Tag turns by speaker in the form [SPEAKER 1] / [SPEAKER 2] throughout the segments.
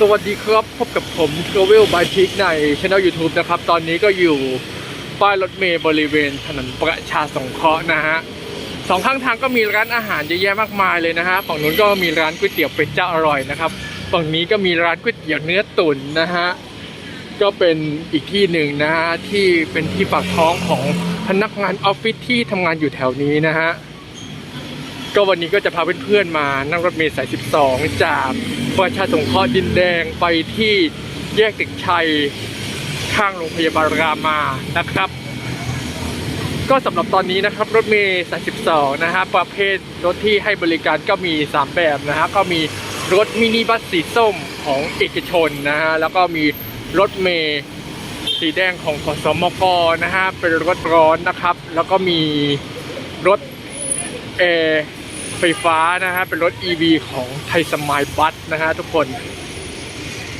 [SPEAKER 1] สวัสดีครับพบกับผม t r a v e l by p i c ในช่อง YouTube นะครับ ตอนนี้ก็อยู่ป้ายรถเมล์บริเวณถนนประชาสงเคราะห์นะฮะสองข้างทางก็มีร้านอาหารเยอะแยะมากมายเลยนะฮะฝั่งนู้นก็มีร้านก๋วยเตี๋ยวเป็ดเจ้าอร่อยนะครับฝั่งนี้ก็มีร้านก๋วยเตี๋ยวเนื้อตุ๋นนะฮะก็เป็นอีกที่หนึ่งนะฮะที่เป็นที่ปากท้องของพนักงานออฟฟิศที่ทำงานอยู่แถวนี้นะฮะ ก็วันนี้ก็จะพาเพื่อนๆมานั่งรถเมล์สาย 12 จากประชาสงเคราะห์ดินแดงไปที่แยกตึกชัยข้างโรงพยาบาลรามานะครับ ก็สำหรับตอนนี้นะครับรถเมล์สาย 12 นะฮะประเภทรถที่ให้บริการก็มี 3 แบบนะฮะก็มีรถมินิบัสสีส้มของเอกชนนะฮะแล้วก็มีรถเมล์สีแดงของขสมกนะฮะเป็นรถร้อนนะครับ แล้วก็มีรถแอร์ ไฟฟ้านะฮะเป็นรถ EV ของไทยสมายบัสนะฮะทุกคน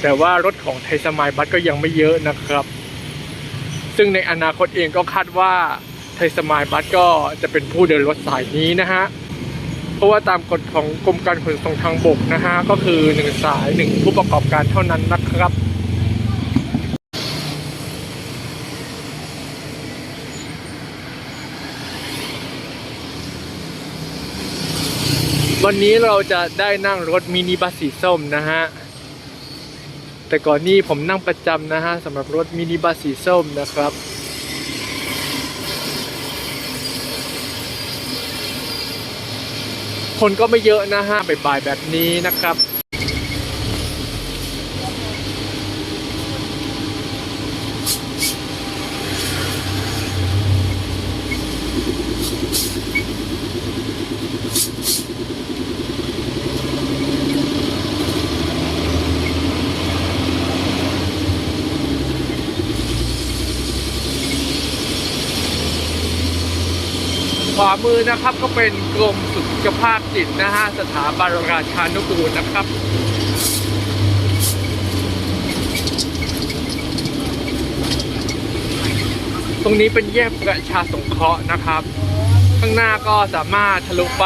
[SPEAKER 1] แต่ว่ารถของไทยสมายบัสก็ยังไม่เยอะนะครับ ซึ่งในอนาคตเองก็คาดว่าไทยสมายบัสก็จะเป็นผู้เดินรถสายนี้นะฮะเพราะว่าตามกฎของกรมการขนส่งทางบกนะฮะก็คือหนึ่งสายหนึ่งผู้ประกอบการเท่านั้นนะครับ วันนี้เราจะได้นั่งรถมินิบัสสีส้มนะฮะ แต่ก่อนนี้ผมนั่งประจำนะฮะสำหรับรถมินิบัสสีส้มนะครับคนก็ไม่เยอะนะฮะบ่ายๆแบบนี้นะครับ ขวามือนะครับก็เป็นกรมสุขภาพจิตนะฮะสถาบันราชานุกูลนะครับตรงนี้เป็นแยกประชาสงเคราะห์นะครับ ข้างหน้าก็สามารถทะลุไป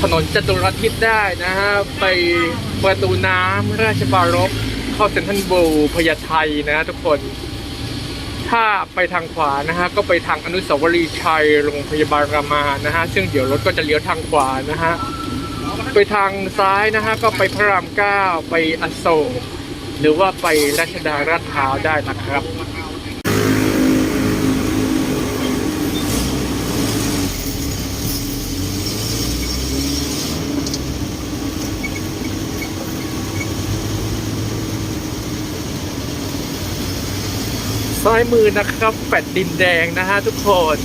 [SPEAKER 1] ถนนจตุรทิศได้นะฮะไปประตูน้ำราชบารบเข้าเซ็นทรัลเวิลด์พญาไทนะฮะทุกคน ถ้าไปทางขวานะฮะก็ไปทางอนุสาวรีย์ชัยโรงพยาบาลรามานะฮะซึ่งเดี๋ยวรถก็จะเลี้ยวทางขวานะฮะไปทางซ้ายนะฮะก็ไปพระรามเก้าไปอโศกหรือว่าไปรัชดาราดพร้าวได้นะครับ ซ้ายมือนะครับแฟดดินแดงนะฮะทุกคน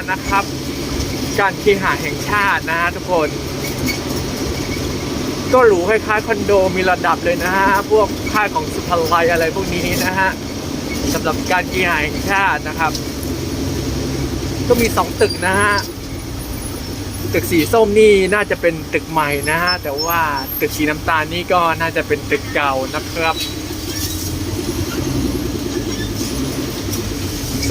[SPEAKER 1] น้านะครับ การเคหะแห่งชาตินะฮะทุกคน ก็หรูคล้ายๆคอนโดมีระดับเลยนะฮะ พวกค่ายของสุภาลัยอะไรพวกนี้นะฮะสำหรับการเคหะแห่งชาตินะครับ ก็มีสองตึกนะฮะตึกสีส้มนี่น่าจะเป็นตึกใหม่นะฮะแต่ว่าตึกสีน้ำตาลนี่ก็น่าจะเป็นตึกเก่านะครับ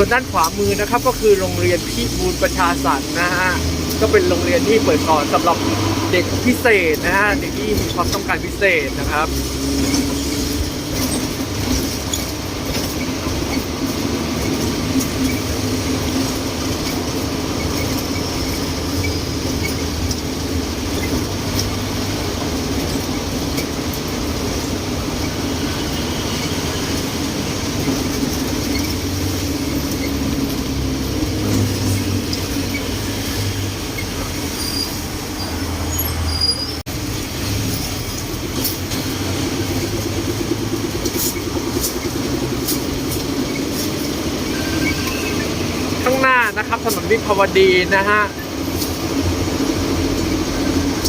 [SPEAKER 1] ส่วนด้านขวามือนะครับก็คือโรงเรียนพิบูลประชาสรรค์นะฮะก็เป็นโรงเรียนที่เปิดสอนสำหรับเด็กพิเศษนะฮะเด็กที่มีความต้องการพิเศษนะครับ ข นะครับถนน วดีนะฮะ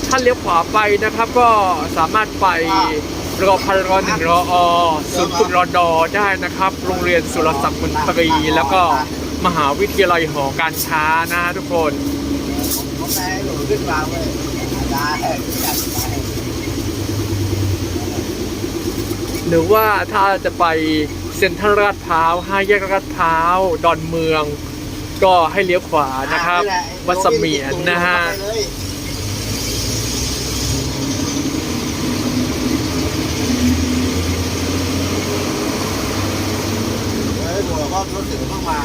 [SPEAKER 1] ถ้าเลี้ยวขวาไปนะครับก็สามารถไปรอพันรอหนึ่งรออศูนย์ฝึกรอดอได้นะครับ โรงเรียนสุรศักดิ์มนตรี แล้วก็มหาวิทยาลัยหอการค้านะทุกคน
[SPEAKER 2] หนูขึ้นมาเว้ยได้จัดไป
[SPEAKER 1] หรือว่าถ้าจะไปเซ็นทรัลลาดพร้าวห้าแยกลาดพร้าว ดอนเมือง ก็ให้เลี้ยวขวานะครับ วัดเสมียนนะฮะ
[SPEAKER 2] เฮ้ยบัวก็รถถึงต้องมา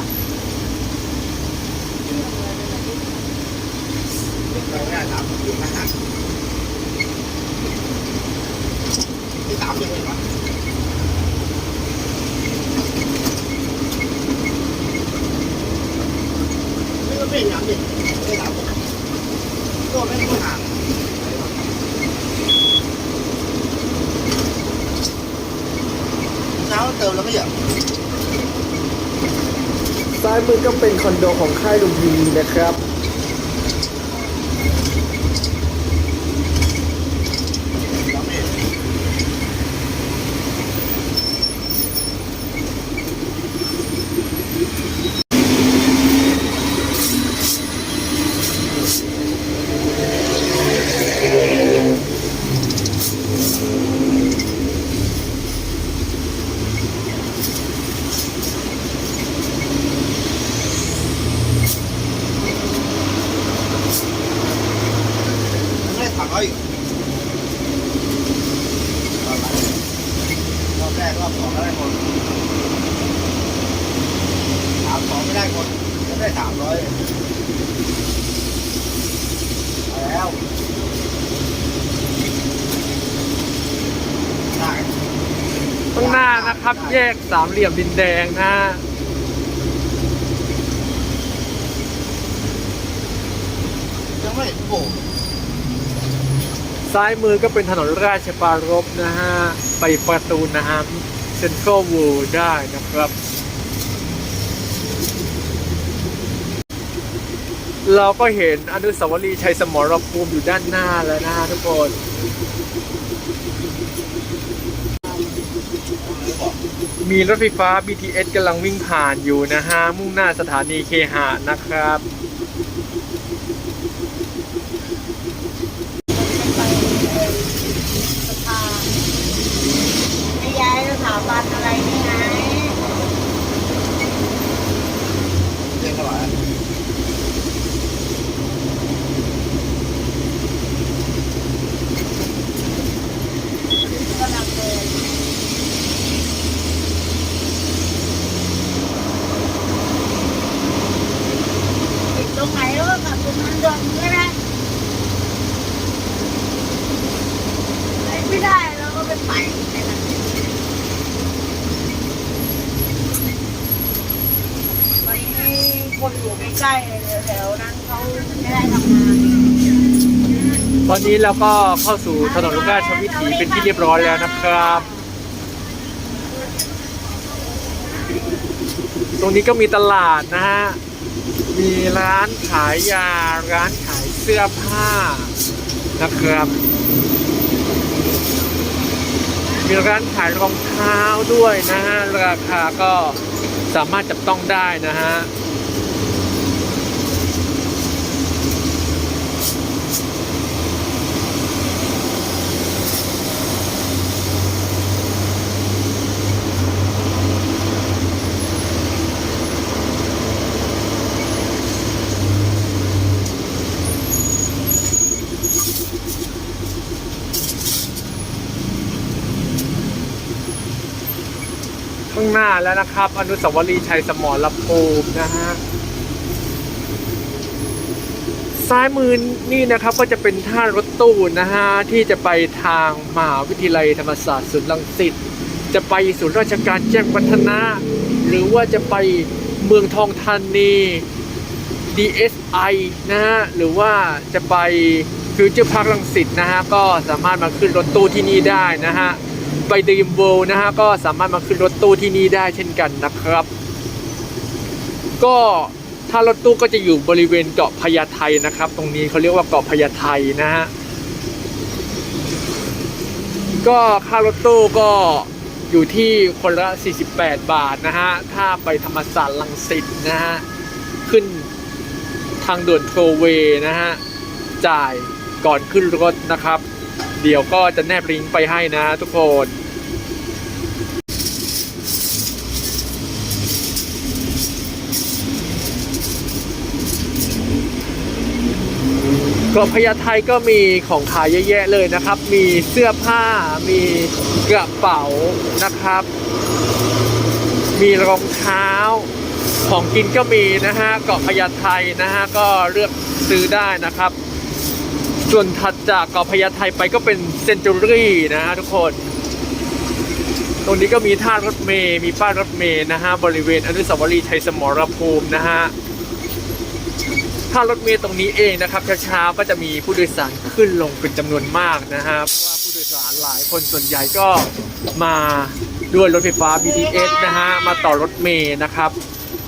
[SPEAKER 2] เราแค่ถามอยู่นะฮะที่ถามยังไงวะไม่ก็เป็นอย่างนี้ไม่ถามผมก็ไม่ต้องถามเช้าเติมแล้วไม่เหรอ
[SPEAKER 1] ซ้ายมือก็เป็นคอนโดของค่ายลุมพินีนะครับ
[SPEAKER 2] ไม่ได้ถามเขาอีกรอบแรกรอบสองก็ได้คนถามสองไม่ได้คนก็ได้สามร้อยแล้วได้
[SPEAKER 1] ข้างหน้านะครับ แยกสามเหลี่ยมดินแดงนะฮะ
[SPEAKER 2] ยังไม่โอ้
[SPEAKER 1] ซ้ายมือก็เป็นถนนราชปรารภนะฮะ ไปประตูน้ำเซ็นทรัลเวิลด์ได้นะครับ เราก็เห็นอนุสาวรีย์ชัยสมรภูมิอยู่ด้านหน้าแล้วนะฮะทุกคน มีรถไฟฟ้า BTS กำลังวิ่งผ่านอยู่นะฮะ มุ่งหน้าสถานีเคหะนะครับ
[SPEAKER 3] ไม่ย้ายสถาบันอะไรนี่ไง
[SPEAKER 2] เรียนเท่าไหร่
[SPEAKER 3] ก็นำเลยติดตรงไหนแล้วก็กลับตรงนั้นเดินก็ได้ไปไม่ได้เราก็ไปไปแค่นั้นวันนี้คนอยู่ ใกล้แถวนั้นเขาไม่ได้ทำงาน
[SPEAKER 1] ตอนนี้เราก็เข้าสู่ถนนลูกราชวิถีเป็นที่เรียบร้อยแล้วนะครับ ตรงนี้ก็มีตลาดนะฮะ มีร้านขายยา ร้านขายเสื้อผ้านะครับ มีร้านขายรองเท้าด้วยนะฮะ ราคาก็สามารถจับต้องได้นะฮะ ข้างหน้าแล้วนะครับ อนุสาวรีย์ชัยสมรภูมินะฮะซ้ายมือนี่นะครับก็จะเป็นท่ารถตู้นะฮะที่จะไปทางมหาวิทยาลัยธรรมศาสตร์ศูนย์รังสิตจะไปศูนย์ราชการแจ้งวัฒนะ หรือว่าจะไปเมืองทองธานี DSI นะฮะหรือว่าจะไปฟิวเจอร์พาร์คลังสิตนะฮะก็สามารถมาขึ้นรถตู้ที่นี่ได้นะฮะ ไปดีมเวิลด์นะฮะ ก็สามารถมาขึ้นรถตู้ที่นี่ได้เช่นกันนะครับ ก็ถ้ารถตู้ก็จะอยู่บริเวณเกาะพญาไทนะครับ ตรงนี้เขาเรียกว่าเกาะพญาไทนะฮะ ก็ค่ารถตู้ก็อยู่ที่คนละ 48 บาทนะฮะ ถ้าไปธรรมศาสตร์ลังสิตนะฮะ ขึ้นทางด่วนโทเวนะฮะ จ่ายก่อนขึ้นรถนะครับ เดี๋ยวก็จะแนบลิงก์ไปให้นะทุกคนเกาะพญาไทก็มีของขายเยอะแยะเลยนะครับ มีเสื้อผ้า มีกระเป๋านะครับ มีรองเท้า ของกินก็มีนะฮะ เกาะพญาไทนะฮะ ก็เลือกซื้อได้นะครับ ส่วนถัดจากเกาะพญาไทไปก็เป็นเซนจูรี่นะฮะทุกคน ตรงนี้ก็มีท่ารถเมย์มีป้ายรถเมย์นะฮะบริเวณอนุสาวรีย์ชัยสมรภูมินะฮะถ้ารถเมล์ตรงนี้เองนะครับเช้าๆก็จะมีผู้โดยสารขึ้นลงเป็นจำนวนมากนะฮะเพราะว่าผู้โดยสารหลายคนส่วนใหญ่ก็มาด้วยรถไฟฟ้า BTS นะฮะมาต่อรถเมล์นะครับ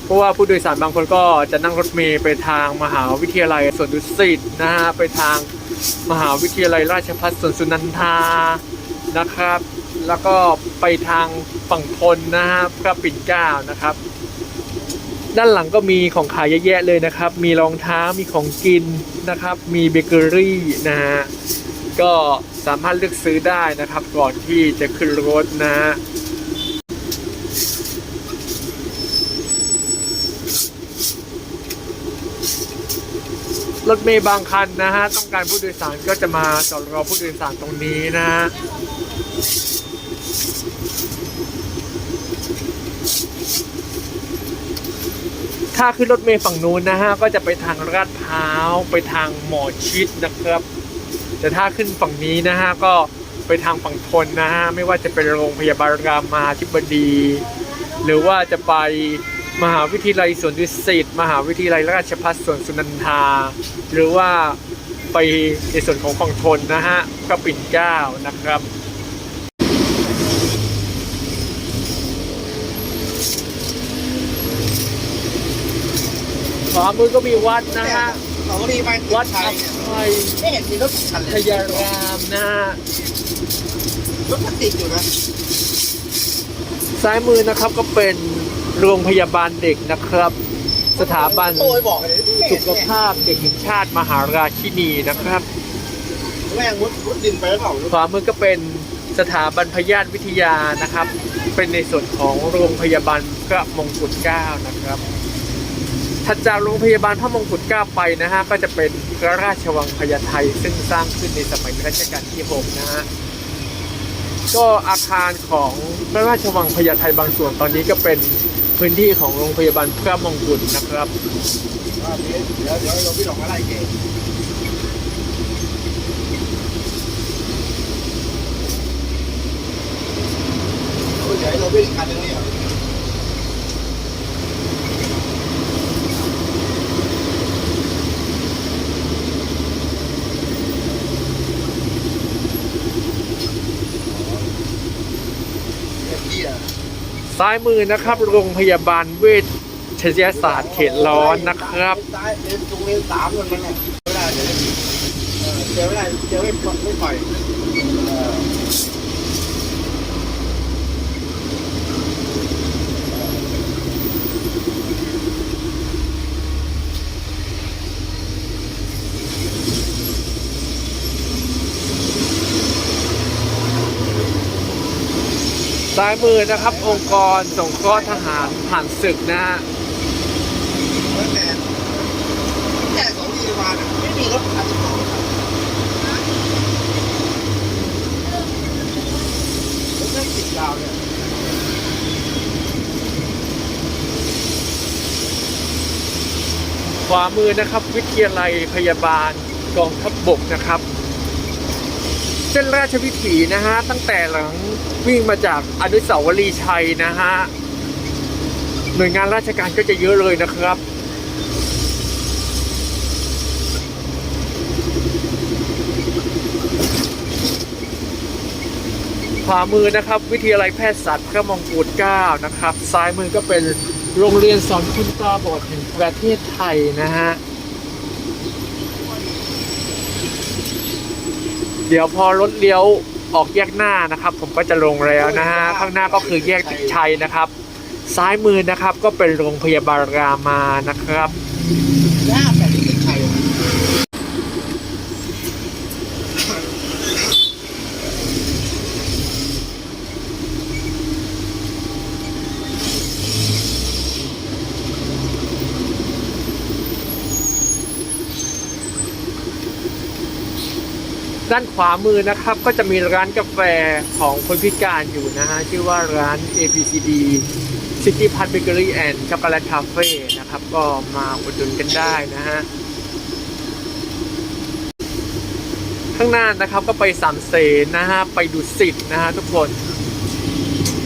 [SPEAKER 1] เพราะว่าผู้โดยสารบางคนก็จะนั่งรถเมล์ไปทางมหาวิทยาลัยสวนดุสิตนะฮะไปทาง มหาวิทยาลัยราชภัฏสวนสุนันทานะครับ แล้วก็ไปทางฝั่งทนนะฮะพระปิ่นเกล้านะครับ ด้านหลังก็มีของขายเยอะแยะเลยนะครับ มีรองเท้ามีของกินนะครับ มีเบเกอรี่นะฮะก็สามารถเลือกซื้อได้นะครับ ก่อนที่จะขึ้นรถนะ รถเมย์บางคันนะฮะต้องการผู้โดยสารก็จะมาจอดรอผู้โดยสารตรงนี้นะฮะถ้าขึ้นรถเมล์ฝั่งนู้นนะฮะก็จะไปทางลาดพร้าวไปทางหมอชิดนะครับ แต่ถ้าขึ้นฝั่งนี้นะฮะก็ไปทางฝั่งทนนะฮะไม่ว่าจะเป็นโรงพยาบาลรามาธิบดี หรือว่าจะไป มหาวิทยาลัยสวนดุสิตมหาวิทยาลัยราชภัฏสวนสุนันทา หรือว่าไปในส่วนของฝั่งทนนะฮะพระปิ่นเกล้านะครับขวามือก็มีวัดนะฮะ
[SPEAKER 2] สองรีไป
[SPEAKER 1] วัด
[SPEAKER 2] ไท
[SPEAKER 1] อั
[SPEAKER 2] ย
[SPEAKER 1] ม
[SPEAKER 2] เนี่ย
[SPEAKER 1] ไพ
[SPEAKER 2] ไม่เห็นมีรถคันเล
[SPEAKER 1] ท
[SPEAKER 2] ย
[SPEAKER 1] ยารามนะฮะ
[SPEAKER 2] รถพลาสติกอยู่นะ
[SPEAKER 1] ซ้ายมือนะครับก็เป็น โรงพยาบาลเด็กนะครับ สถาบัน
[SPEAKER 2] โอ้ยบอกเลยไม่เห็
[SPEAKER 1] สุ
[SPEAKER 2] น
[SPEAKER 1] ขภาพเด็กแห่งชาติมหาราชินีนะครับ
[SPEAKER 2] แม่งมุดมุดดินไปแล้วเปล่า
[SPEAKER 1] ขวามือก็เป็นสถาบันพยาธิวิทยานะครับ เป็นในส่วนของโรงพยาบาลพระมงกุฎเกล้านะครับถัดจากโรงพยาบาลพระมงกุฎเกล้าไปนะฮะก็จะเป็นพระราชวังพญาไทซึ่งสร้างขึ้นในสมัยรัชกาลที่6นะฮะก็อาคารของพระราชวังพญาไทบางส่วนตอนนี้ก็เป็น พื้นที่ของโรงพยาบาลพระมงกุฎนะครับ
[SPEAKER 2] เดี๋ยวเดี๋ยวเราพี่หลอกอะไรเก่งโอ้ยเดี๋ยวเราพี่อีกคันนึงเนี่
[SPEAKER 1] ซ้ายมือนะครับ โรงพยาบาลเวชยศาสตร์เขตร้อนนะครับ
[SPEAKER 2] ซ้ายเลนตรงเลนสามมันมันเนี่ยไม่ได้เดี๋ยวเออเดี๋ยวไม่ได้เดี๋ยวไม่ไม่ปล่อย
[SPEAKER 1] ซ้ายมือนะครับ องค์กรสงเคราะห์ทหารผ่านศึกนะฮะ
[SPEAKER 2] แล้วแต่แค่สองทีมาเนี่ยไม่มีรถคันช่องครับรถแค่ติดดาวเนี่ย
[SPEAKER 1] ขวามือนะครับ วิทยาลัยพยาบาลกองทัพบบกนะครับ ส้นราชวิถีนะฮะ ตั้งแต่หลังวิ่งมาจากอนุสาวรีย์ชัยนะฮะ หน่วยงานราชการก็จะเยอะเลยนะครับขวามือนะครับ วิทยาลัยแพทยศาสตร์พระมงกุฎเกล้านะครับ ซ้ายมือก็เป็นโรงเรียนสอนคนตาบอดแห่งประเทศไทยนะฮะ เดี๋ยวพอรถเลี้ยวออกแยกหน้านะครับ ผมก็จะลงแล้วนะฮะข้างหน้าก็คือแยกติชัยนะครับ ซ้ายมือนะครับก็เป็นโรงพยาบาลรามานะครับ
[SPEAKER 2] ยากแต่ที่เป็นไทย
[SPEAKER 1] ด้านขวามือนะครับก็จะมีร้านกาแฟของคนพิการอยู่นะฮะชื่อว่าร้าน ABCD City Pub Bakery and Chocolate Cafe นะครับ ก็มาอุดหนุนกันได้นะฮะข้างหน้านะครับก็ไปสามเสนนะฮะไปดูสิทธ์นะฮะทุกคน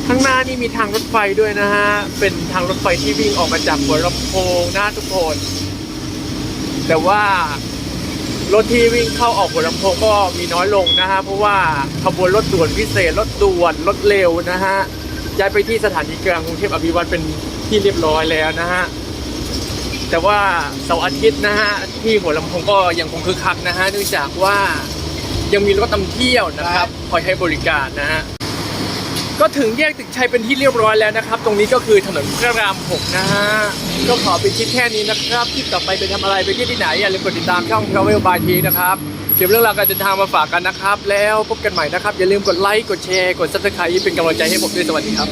[SPEAKER 1] ข้างหน้านี่มีทางรถไฟด้วยนะฮะเป็นทางรถไฟที่วิ่งออกมาจากหัวลำโพงนะทุกคน แต่ว่า รถที่วิ่งเข้าออกหัวลำโพงก็มีน้อยลงนะฮะเพราะว่าขบวนรถด่วนพิเศษรถด่วนรถเร็วนะฮะย้ายไปที่สถานีกลางกรุงเทพอภิวัตเป็นที่เรียบร้อยแล้วนะฮะแต่ว่าเสาร์อาทิตย์นะฮะที่หัวลำโพงก็ยังคงคึกคักนะฮะเนื่องจากว่ายังมีรถนำเที่ยวนะครับคอยให้บริการนะฮะ ก็ถึงแยกตึกชัยเป็นที่เรียบร้อยแล้วนะครับ ตรงนี้ก็คือถนนพระรามหกนะฮะก็ขอไปคิดแค่นี้นะครับที่ต่อไปไปทำอะไรไปเที่ยวที่ไหนอย่าลืมกดติดตามช่อง Travel by T นะครับเก็บเรื่องราวการเดินทางมาฝากกันนะครับ แล้วพบกันใหม่นะครับ อย่าลืมกดไลค์กดแชร์กดซับสไครต์เป็นกำลังใจให้ผมด้วยสวัสดีครับ